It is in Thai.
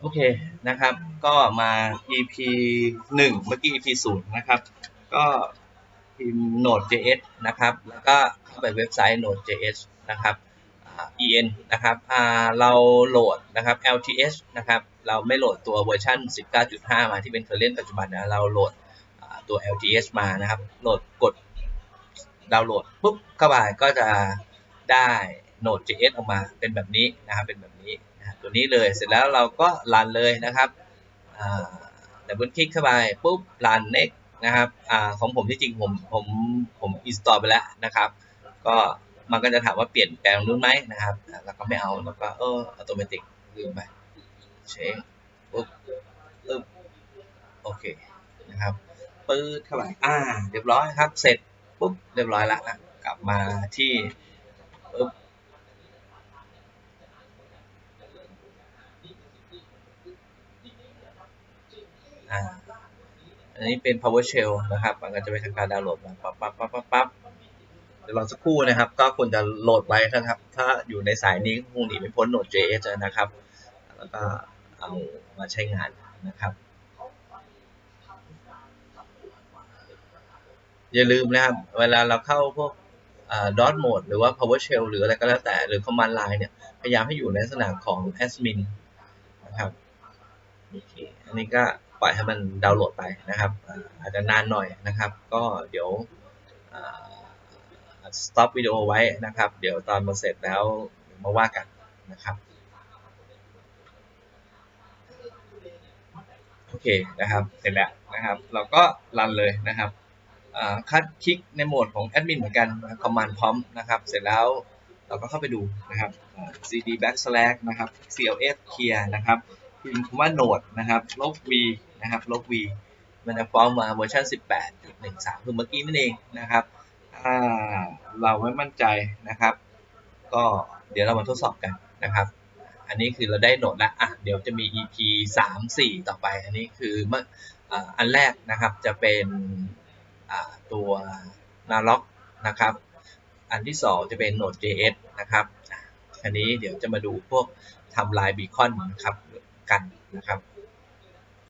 โอเคนะครับ ก็มา EP หนึ่งเมื่อกี้ EP ศูนย์นะครับ ก็พิมพ์ Node.js นะครับ แล้วก็เข้าไปเว็บไซต์ Node.js นะครับ en นะครับเราโหลดนะครับ LTS นะครับ เราไม่โหลดตัวเวอร์ชัน19.5 มาที่เป็นเคอร์เรนต์ปัจจุบันนะ เราโหลดตัว LTS มานะครับ โหลดกดดาวน์โหลดปุ๊บเข้าไปก็จะได้ Node.js ออกมาเป็นแบบนี้นะครับ เป็นแบบนี้ ตัวนี้เลย เสร็จแล้วเราก็รันเลยนะครับดับเบิลคลิกเข้าไปปุ๊บรัน next นะครับอของผมที่จริงผมผมผมอินสตอลไปแล้วนะครับ ก็มันก็จะถามว่าเปลี่ยนแปลงนู้นไหมนะครับอ่าแล้วก็ไม่เอาแล้วก็เอออัตโนมัติลืมไปเช็คปุ๊บปึ๊บโอเคนะครับปื๊ดเข้าไปอ่า เรียบร้อยครับ เสร็จปุ๊บเรียบร้อยละอะกลับมาที่ อ่าอันนี้เป็น PowerShell นะครับ มันก็จะไปทำการดาวน์โหลดมาปั๊บปั๊บปั๊บปั๊บปั๊บเดี๋ยวรอสักครู่นะครับ ก็ควรจะโหลดไว้นะครับ ถ้าอยู่ในสายนี้คงหนีไม่พ้น Node.js นะครับ แล้วก็เอามาใช้งานนะครับ อย่าลืมนะครับ เวลาเราเข้าพวกดอทโหมดหรือว่า PowerShell หรืออะไรก็แล้วแต่หรือ Command Line เนี่ย พยายามให้อยู่ในลักษณะของ admin นะครับโอเคอันนี้ก็ ปล่อยให้มันดาวน์โหลดไปนะครับ อาจจะนานหน่อยนะครับ ก็เดี๋ยวอ่า stop วิดีโอไว้นะครับ เดี๋ยวตอนมันเสร็จแล้วมาว่ากันนะครับโอเคนะครับ เสร็จแล้วนะครับ เราก็รันเลยนะครับคัดคลิกในโหมดของแอดมินเหมือนกัน command prompt นะครับ เสร็จแล้วเราก็เข้าไปดูนะครับ cd backslash นะครับ cls clear นะครับ พิมพ์คำว่า node นะครับลบ v นะครับลบ v มันจะฟ้องมาเวอร์ชัน18.13 คือเมื่อกี้นั่นเองนะครับถ้าเราไม่มั่นใจนะครับ ก็เดี๋ยวเรามาทดสอบกันนะครับ อันนี้คือเราได้โหนดแล้วอะเดี๋ยวจะมี EP 3 4 ต่อไป อันนี้คือเมื่ออันแรกนะครับจะเป็นตัว n a r o c นะครับ อันที่ 2 จะเป็น Node.js นะครับอันนี้เดี๋ยวจะมาดูพวกทำลายบีคอนนะครับ กันนะครับ